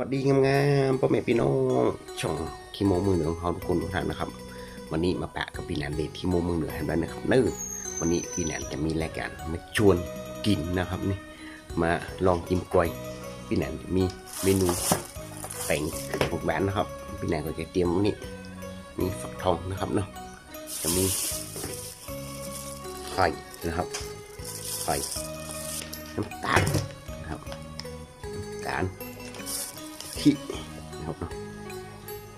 วัสดีงามๆพ่อแม่พี่น้องช่องคีโมมือเหนือของเราทุกคนทุกท่านนะครับ วันนี้มาแปะกับพี่แนนเดทที่โมมือเหนือเห็นไหมนะครับเนื้อวันนี้พี่แนนจะมีรายการมาชวนกินนะครับนี่มาลองกินกล้วยพี่แนนจะมีเมนูแป้งหกแหวนนะครับ พี่แนนก็จะเตรียมวันี่มีฟักทองนะครับเนาะจะมีไข่นะครับไข่น้ำตาลนะครับน้ำตาล ที่นะครับ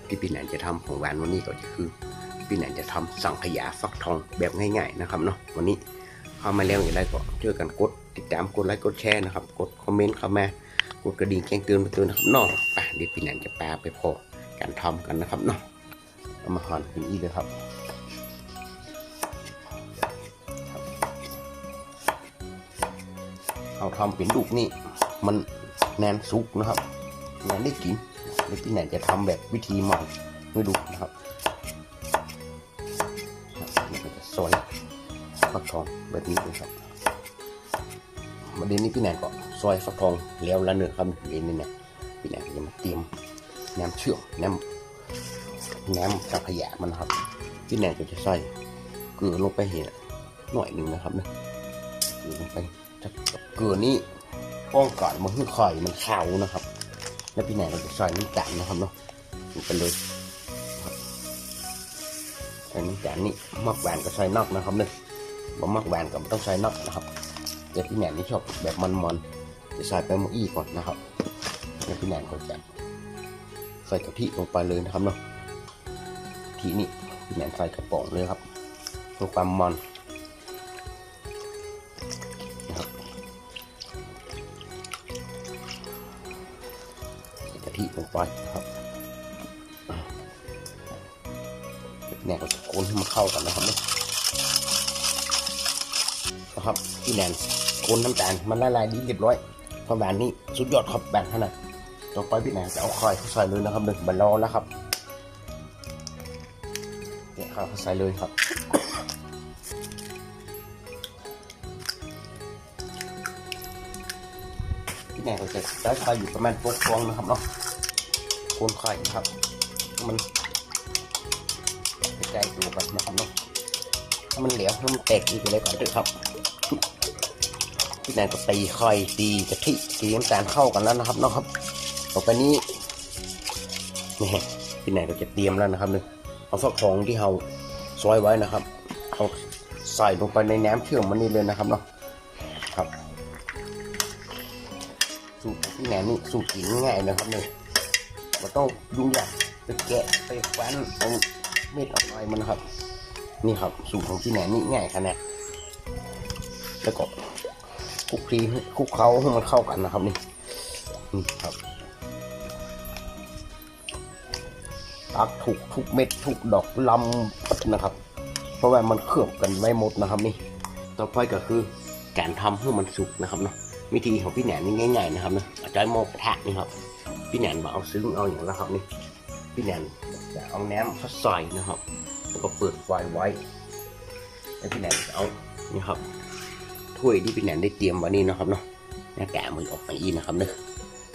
ที่พี่แหนนจะทำของหวานวันนี้ก็คือพี่แหนนจะทำสังขยาฟักทองแบบง่ายๆนะครับเนาะวันนี้เข้ามาแล้วอย่างไรก็ช่วยกันกดติดตามกดไลค์กดแชร์นะครับ กดคอมเมนต์เข้ามากดกระดิ่งแจ้งเตือนมาเตือนนะครับเนาะไปเดี๋ยวพี่แหนนจะแปลไปพอการทำกันนะครับเนาะเอามาหั่นเป็นอีเลยครับเอาทำเป็นลูกนี่มันแนนซุกนะครับ แหนนได้กินแล้วพี่แนนจะทำแบบวิธีใหม่ให้ดูนะครับแล้วก็จะซอยฟักทองแบบนี้นะครับประเด็นนี้พี่แนนก็ซอยฟักทองแล้วละเนื้อครับเอ็นนี่เนี่ยพี่แนนก็จะมาเตรียมแหนมเชื่อมแหนมแหนมสังขยามันนะครับพี่แนนก็จะใส่เกลือลงไปเห็นหน่อยหนึ่งนะครับนะเกลือลงไปจากเกลือนี้ป้องกันมันให้ไข่มันขาวนะครับ แล้วพี่แหนนก็จะใส่น้ำตาลนะครับเนาะลงไปเลยครับใส่น้ำตาลนี่มักหวานก็ใส่นอกนะครับเนี่ยบ่มักหวานก็ไม่ต้องใส่นอกนะครับแต่พี่แหนนนี่ชอบแบบมันๆจะใส่ไปมกอี้ก่อนนะครับแล้วพี่แหนนก็จะใส่กะทิลงไปเลยนะครับเนาะกะทินี่พี่แหนนใส่กระป๋องเลยครับเพื่อความมัน ทิลงไปครับแหนนก็จะโคนให้มันเข้ากันนะครับนะครับพี่แหนโคนน้ำตาลมันละลายดีเรียบร้อยความหวานนี่สุดยอดครับแบ่งขนาดต่อไปพี่แหนจะเอาไข่เขาใส่เลยนะครับหนึ่งบันรอแล้วครับเนี่ยข้าวเขาใส่เลยครับพี่แหนก็จะได้ไข่อยู่ประมาณหกฟองนะครับเนาะ คนไข่นะครับ มันกระจายตัวกันนะครับเนาะถ้ามันเหลวให้มันแตกอีกเลยก่อนด้วยครับพี่แนนก็ตีไข่ตีกะทิตีน้ำตาลเข้ากันแล้วนะครับเนาะครับต่อไปนี้นี่พี่แนนก็จะเตรียมแล้วนะครับนึงเอาฟักทองที่เราซอยไว้นะครับเอาใส่ลงไปในน้ำเชื่อมมันนี่เลยนะครับเนาะครับสูตรพี่แหนนนี่สูตรกินง่ายนะครับเนี่ย มันต้องยุ่งยากไปแกะไปแคว้นเอาเม็ดเอาอะไรมันนะครับ นี่ครับสูตรของพี่แหนนนี่ง่ายขนาดแล้วก็คลุกคลีคลุกเคล้าให้มันเข้ากันนะครับนี่นี่ครับตักถูกทุกเม็ดทุกดอกลำนะครับ เพราะว่ามันเคลือบกันไม่หมดนะครับนี่ ต่อไปก็คือการทำให้มันสุกนะครับเนาะวิธีของพี่แหนนนี่ง่าย ๆนะครับเนาะเอาใจหม้อกระทะนี่ครับ พี่แหนนบอกเอาซึ้งเอาอย่างแล้วครับนี่พี่แหนนจะเอาแหนมเขาใส่นะครับแล้วก็เปิดไฟไว้แล้วพี่แหนนจะเอานี่ครับถ้วยที่พี่แหนนได้เตรียมไว้นี่นะครับเนาะแม่แกะมือออกมาอีนะครับเนอะ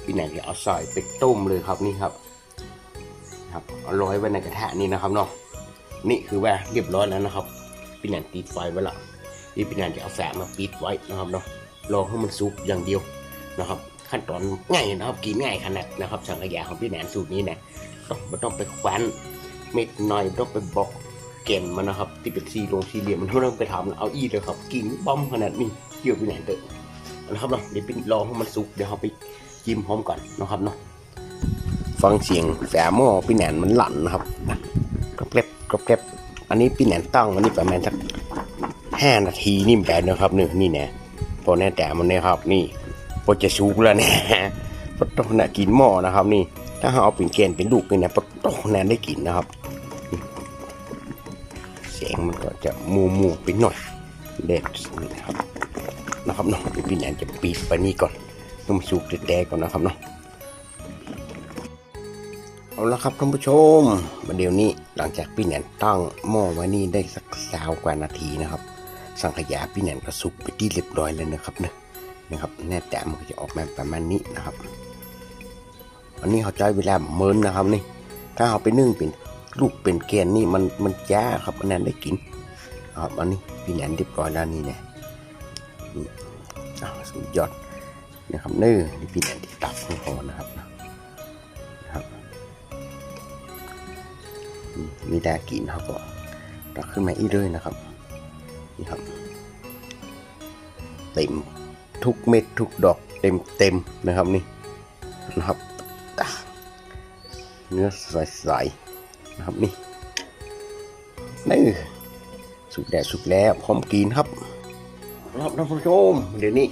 พี่แหนนจะเอาใส่ไปต้มเลยครับนี่ครับครับเอาร้อยไว้ในกระทะนี่นะครับเนาะนี่คือว่าเรียบร้อยแล้วนะครับพี่แหนนติดไฟไว้ละที่พี่แหนนจะเอาแฝมาปิดไว้นะครับเนาะรอให้มันสุกอย่างเดียวนะครับ ขั้นตอนง่ายนะครับกินง่ายขนาดนะครับ สังขยาของพี่แหนนสูตรนี้นะต้องไม่ต้องไปคว้นเม็ดหน่อยต้องไปบอกเก่นมันนะครับ ที่เป็นซีลงสี่เหลี่ยมมันไม่ต้องไปทำเอาอีเลยครับกินบ้อมขนาดนี้เกี่ยวพี่แหนนเถอะนะครับเนาะเดี๋ยวไปรอให้มันสุกเดี๋ยวเราไปจิ้มพร้อมก่อนนะครับเนาะฟังเสียงแฝหม้อพี่แหนนมันหลั่นนะครับกรอบแกรบกรอบแกรบอันนี้พี่แหนนตั้งวันนี้ประมาณสักห้านาทีนี่แบบนะครับนี่นี่แน่พอแน่แต่มันนี่ยครับนี่ พอจะสุกแล้วเนี่ยปะต้องน่ะกินหม้อนะครับ นี่ ถ้าเราเอาเป็นแกนเป็นลูกนี่นะปะต้องน่ะได้กินนะครับเสียงมันก็จะมูมูๆไปหน่อยเด็ดนี่นะครับนะครับเนาะเดี๋ยวพี่แนนจะปีบไปนี่ก่อนให้มันสุกแดงก่อนนะครับเนาะเอาละครับท่านผู้ชมมาเดี๋ยวนี้หลังจากพี่แนนตั้งหม้อไว้นี่ได้สักสาวกว่านาทีนะครับ สังขยาพี่แนนก็สุกไปที่เรียบร้อยแล้วนะครับเนะ นะครับแน่แต่มันก็จะออกมาประมาณนี้นะครับอันนี้เขาใจเวลาเมินนะครับนี่ ถ้าเอาไปนึ่งเป็นลูกเป็นแกนนี่มันมันจ้าครับอันนั้นได้กินครับอันนี้พี่แหนนเรียบร้อยแล้วนี่เนี่ยนี่อ้าวสุดยอดนะครับเนื้อนี่พี่แหนนที่ตับของเขานะครับนะครับอืมมีแดกินเขาก็ตักขึ้นมาอีกเลยนะครับนี่ครับเต็ม ทุกเม็ดทุกดอกเต็มเต็มนะครับนี่นะครับ เนื้อใสๆนะครับนี่นี่สุกแดดสุกแล้วพร้อมกินครับรับท่านผู้ชมเดี๋ยวนี้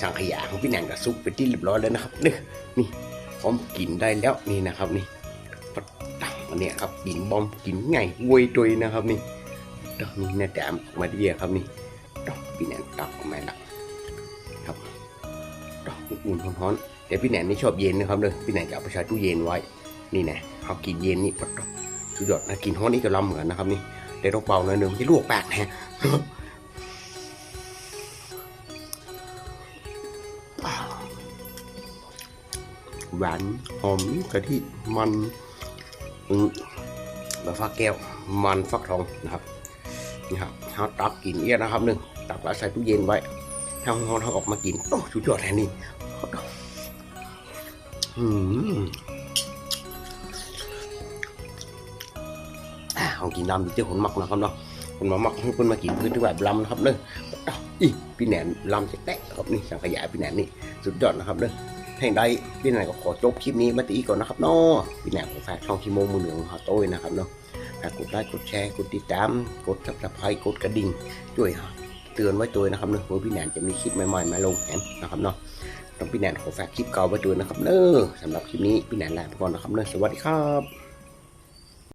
สังขยาของพี่แหนงกับซุปเป็นที่เรียบร้อยแล้วนะครับนี่นี่พร้อมกินได้แล้วนี่นะครับนี่ปัดตังอันเนี้ยครับกินบอมกินไงเวยตุยนะครับนี่ดอกนี้นะแดมออกมาดีอครับนี่ดอกพี่แหนงตักออกมาและครับ ดอกอุ่นๆร้อนๆแต่พี่แหนนนี่ชอบเย็นนะครับเลยพี่แหนนจะเอาไปใช้ตู้เย็นไว้ นี่นะเอากินเย็นนี่ปัดดอกสุดยอดนะกินฮ้อนนี่ก็ลำเหมือนนะครับนี่แต่ต้องเบาหน่อยหนึ่งไม่ลวกปากนะหวานหอมกะทิมันอืมแบบฟักแก้วมันฟักทองนะครับนี่ครับเขาตักกินเอี้ยนะครับหนึ่งตักแล้วใส่ตู้เย็นไว้ ทางเราออกมากิน โอ้ชุดยอดแทนนี่อืมอ่าของกินน้ำดีเจ้าคนมักนะครับเนาะคนมามักให้คนมากินพื้นที่แบบลำนะครับเด้ออะอีพี่แหนนลำจะแตะครับนี่สังขยาพี่แหนนนี่สุดยอดนะครับเด้อให้ได้พี่แหนนก็ขอจบคลิปนี้มาตีก่อนนะครับเนาะพี่แหนนขอฝากช่องคิโมมือหนึ่งของเขาโต้ยนะครับเนาะฝากกดไลค์กดแชร์กดติดตามกดซับสไครต์กดกระดิ่งด้วยครับ เตือนไว้ตัวนะครับเนอะว่าพี่แนนจะมีคลิปใหม่ๆมาลงแหนนะครับเนาะต้องพี่แนนขอฝากคลิปเก่าไว้ตัวนะครับเนอะสำหรับคลิปนี้พี่แนนลาไปก่อนนะครับเนอะสวัสดีครับ